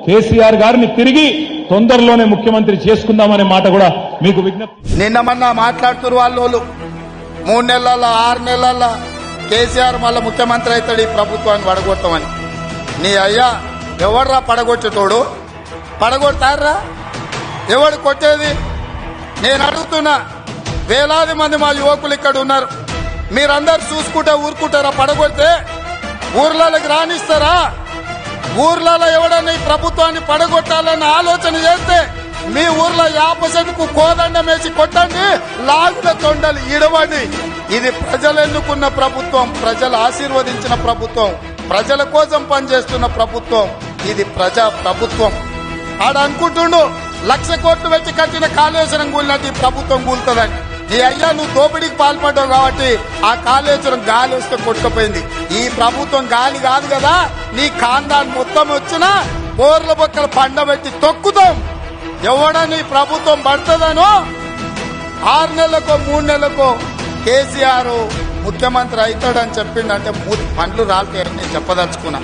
కేసీఆర్ గారిని తిరిగి తొందరలోనే ముఖ్యమంత్రి చేసుకుందామనే మాట కూడా మీకు విజ్ఞప్తి నిన్న మొన్న మాట్లాడుతున్నారు వాళ్ళు మూడు నెలల ఆరు నెలల కేసీఆర్ మళ్ళీ ముఖ్యమంత్రి అవుతాడు ఈ ప్రభుత్వాన్ని పడగొట్టమని నీ అయ్యా ఎవర్రా పడగొచ్చేటోడు పడగొడతారా ఎవడు కొట్టేది? నేను అడుగుతున్నా వేలాది మంది మా యువకులు ఇక్కడ ఉన్నారు. మీరందరు చూసుకుంటే ఊరుకుంటారా? పడగొడితే ఊర్లలోకి రాణిస్తారా ఊర్లలో ఎవడన్నా ఈ ప్రభుత్వాన్ని పడగొట్టాలని ఆలోచన చేస్తే మీ ఊర్లో యాప చెట్టుకు కోదండం వేసి కొట్టండి లాగుల తొండలు ఇడవండి. ఇది ప్రజలు ఎన్నుకున్న ప్రభుత్వం ప్రజలు ఆశీర్వదించిన ప్రభుత్వం ప్రజల కోసం పనిచేస్తున్న ప్రభుత్వం ఇది ప్రజా ప్రభుత్వం. ఆడ అనుకుంటుండు లక్ష కోట్లు పెట్టి కట్టిన కాళేశ్వరం కూలినట్టు ఈ ప్రభుత్వం కూలుతుందని నీ అయ్యా నువ్వు దోపిడీకి పాల్పడ్డావు కాబట్టి ఆ కాళేశ్వరం గాలి వస్తే కొట్టుకుపోయింది. ఈ ప్రభుత్వం గాలి కాదు కదా నీ కాందాన్ని మొత్తం వచ్చినా బోర్ల బొక్కలు పండబెట్టి తొక్కుతాం. ఎవడని నీ ప్రభుత్వం పడుతుందనో ఆరు నెలలకో మూడు నెలలకో కేసీఆర్ ముఖ్యమంత్రి అవుతాడని చెప్పిండంటే మూడు పండ్లు రాలితే నేను చెప్పదలుచుకున్నా.